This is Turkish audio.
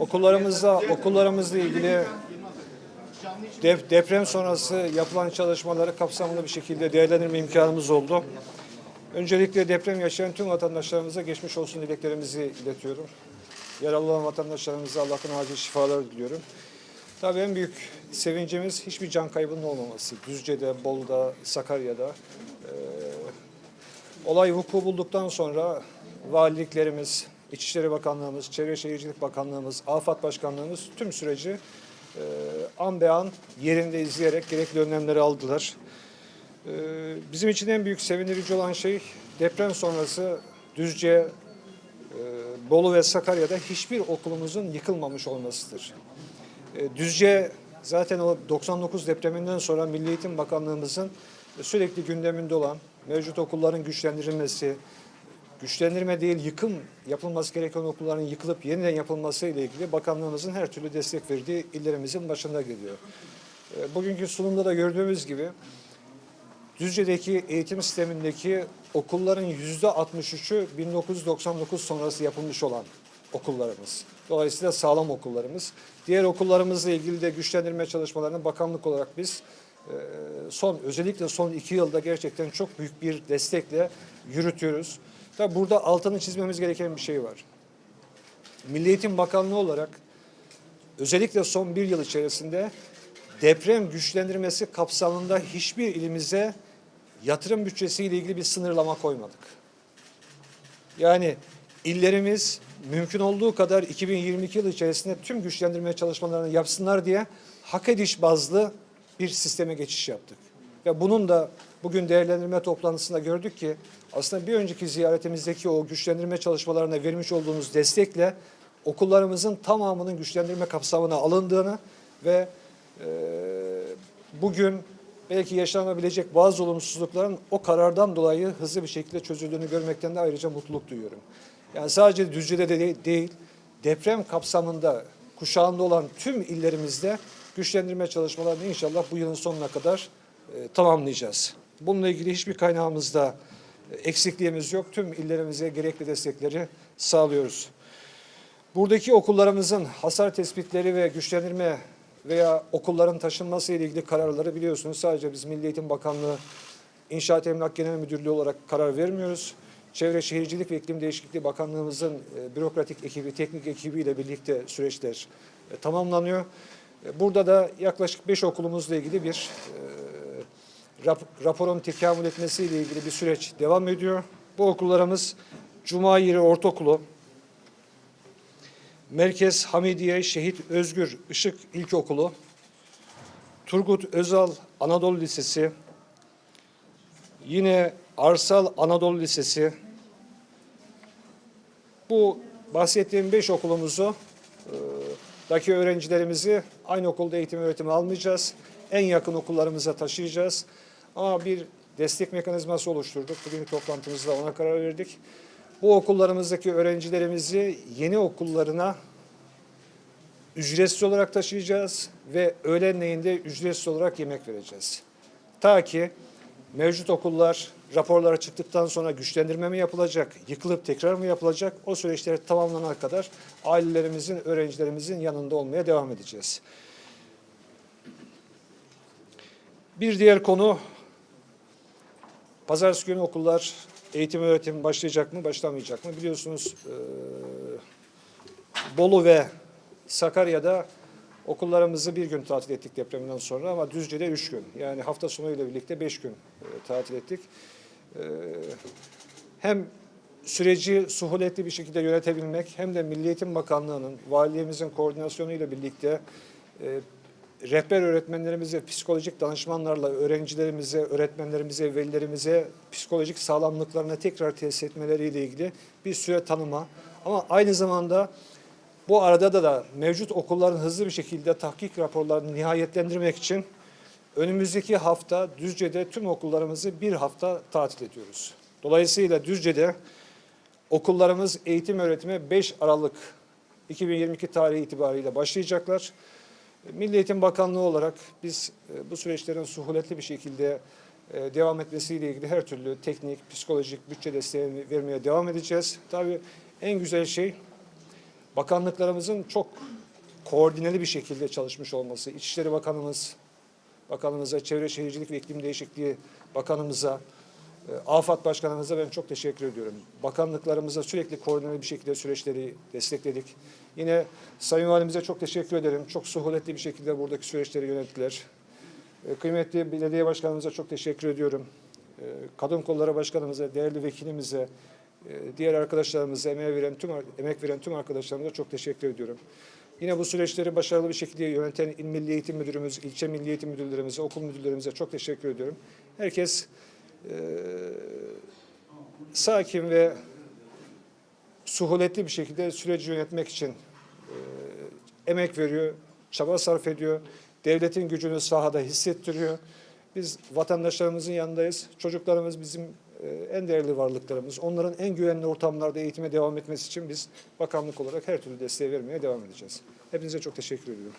Okullarımızda okullarımızla ilgili dep- deprem sonrası yapılan çalışmaları kapsamlı bir şekilde değerlendirme imkanımız oldu. Öncelikle deprem yaşayan tüm vatandaşlarımıza geçmiş olsun dileklerimizi iletiyorum. Yaralı olan vatandaşlarımıza Allah'tan acil şifalar diliyorum. Tabii en büyük sevincimiz hiçbir can kaybının olmaması. Düzce'de, Bolu'da, Sakarya'da. Ee, olay vuku bulduktan sonra valiliklerimiz, İçişleri Bakanlığımız, Çevre Şehircilik Bakanlığımız, AFAD Başkanlığımız tüm süreci e, an be an yerinde izleyerek gerekli önlemleri aldılar. Ee, Bizim için en büyük sevindirici olan şey deprem sonrası Düzce, e, Bolu ve Sakarya'da hiçbir okulumuzun yıkılmamış olmasıdır. E, Düzce zaten o 99 depreminden sonra Milli Eğitim Bakanlığımızın sürekli gündeminde olan mevcut okulların güçlendirilmesi, güçlendirme değil yıkım yapılması gereken okulların yıkılıp yeniden yapılması ile ilgili bakanlığımızın her türlü destek verdiği illerimizin başında geliyor. E, Bugünkü sunumda da gördüğümüz gibi Düzce'deki eğitim sistemindeki okulların yüzde 63'ü 1999 sonrası yapılmış olan okullarımız. Dolayısıyla sağlam okullarımız. Diğer okullarımızla ilgili de güçlendirme çalışmalarını bakanlık olarak biz e, son özellikle son iki yılda gerçekten çok büyük bir destekle yürütüyoruz. Tabi burada altını çizmemiz gereken bir şey var. Milli Eğitim Bakanlığı olarak özellikle son bir yıl içerisinde deprem güçlendirmesi kapsamında hiçbir ilimize yatırım bütçesiyle ilgili bir sınırlama koymadık. Yani illerimiz mümkün olduğu kadar 2022 yılı içerisinde tüm güçlendirme çalışmalarını yapsınlar diye hak ediş bazlı bir sisteme geçiş yaptık. Ve bunun da bugün değerlendirme toplantısında gördük ki aslında bir önceki ziyaretimizdeki o güçlendirme çalışmalarına vermiş olduğunuz destekle okullarımızın tamamının güçlendirme kapsamına alındığını ve e, bugün belki yaşanabilecek bazı olumsuzlukların o karardan dolayı hızlı bir şekilde çözüldüğünü görmekten de ayrıca mutluluk duyuyorum. Yani sadece Düzce'de de de- değil, deprem kapsamında kuşağında olan tüm illerimizde güçlendirme çalışmalarını inşallah bu yılın sonuna kadar e, tamamlayacağız. Bununla ilgili hiçbir kaynağımızda eksikliğimiz yok. Tüm illerimize gerekli destekleri sağlıyoruz. Buradaki okullarımızın hasar tespitleri ve güçlendirme veya okulların taşınması ile ilgili kararları biliyorsunuz sadece biz Milli Eğitim Bakanlığı İnşaat Emlak Genel Müdürlüğü olarak karar vermiyoruz. Çevre Şehircilik ve İklim Değişikliği Bakanlığımızın e, bürokratik ekibi, teknik ekibiyle birlikte süreçler e, tamamlanıyor. E, Burada da yaklaşık 5 okulumuzla ilgili bir e, rap- raporun tekamül etmesiyle ilgili bir süreç devam ediyor. Bu okullarımız Cuma Yeri Ortaokulu, Merkez Hamidiye Şehit Özgür Işık İlkokulu, Turgut Özal Anadolu Lisesi, yine Arsal Anadolu Lisesi. Bu bahsettiğim beş okulumuzu e, daki öğrencilerimizi aynı okulda eğitim öğretimi almayacağız. En yakın okullarımıza taşıyacağız. Ama bir destek mekanizması oluşturduk. Bugünkü toplantımızda ona karar verdik. Bu okullarımızdaki öğrencilerimizi yeni okullarına ücretsiz olarak taşıyacağız ve öğlenleyin de ücretsiz olarak yemek vereceğiz. Ta ki mevcut okullar raporlara çıktıktan sonra güçlendirme mi yapılacak, yıkılıp tekrar mı yapılacak o süreçleri tamamlanana kadar ailelerimizin, öğrencilerimizin yanında olmaya devam edeceğiz. Bir diğer konu pazartesi günü okullar eğitim öğretim başlayacak mı, başlamayacak mı? Biliyorsunuz eee, Bolu ve Sakarya'da okullarımızı bir gün tatil ettik depreminden sonra ama Düzce'de üç gün. Yani hafta sonu ile birlikte beş gün e, tatil ettik. E, hem süreci suhuletli bir şekilde yönetebilmek hem de Milli Eğitim Bakanlığı'nın, valiliğimizin koordinasyonu ile birlikte e, rehber öğretmenlerimize, psikolojik danışmanlarla öğrencilerimize, öğretmenlerimize, velilerimize psikolojik sağlamlıklarına tekrar tesis etmeleriyle ilgili bir süre tanıma. Ama aynı zamanda bu arada da, da mevcut okulların hızlı bir şekilde tahkik raporlarını nihayetlendirmek için önümüzdeki hafta Düzce'de tüm okullarımızı bir hafta tatil ediyoruz. Dolayısıyla Düzce'de okullarımız eğitim öğretime 5 Aralık 2022 tarihi itibariyle başlayacaklar. Milli Eğitim Bakanlığı olarak biz e, bu süreçlerin suhuletli bir şekilde e, devam etmesiyle ilgili her türlü teknik, psikolojik, bütçe desteğini vermeye devam edeceğiz. Tabii en güzel şey bakanlıklarımızın çok koordineli bir şekilde çalışmış olması, İçişleri Bakanımız, Bakanımıza, Çevre Şehircilik ve İklim Değişikliği Bakanımıza, AFAD Başkanımıza ben çok teşekkür ediyorum. Bakanlıklarımıza sürekli koordineli bir şekilde süreçleri destekledik. Yine Sayın Valimize çok teşekkür ederim. Çok suhuletli bir şekilde buradaki süreçleri yönettiler. E, Kıymetli belediye başkanımıza çok teşekkür ediyorum. E, Kadın Kolları Başkanımıza, değerli vekilimize, e, diğer arkadaşlarımıza, emeğe veren tüm emek veren tüm arkadaşlarımıza çok teşekkür ediyorum. Yine bu süreçleri başarılı bir şekilde yöneten İl Milli Eğitim Müdürümüz, ilçe Milli Eğitim Müdürlerimize, okul müdürlerimize çok teşekkür ediyorum. Herkes e, sakin ve suhuletli bir şekilde süreci yönetmek için e, emek veriyor, çaba sarf ediyor. Devletin gücünü sahada hissettiriyor. Biz vatandaşlarımızın yanındayız. Çocuklarımız bizim e, en değerli varlıklarımız. Onların en güvenli ortamlarda eğitime devam etmesi için biz bakanlık olarak her türlü desteği vermeye devam edeceğiz. Hepinize çok teşekkür ediyorum.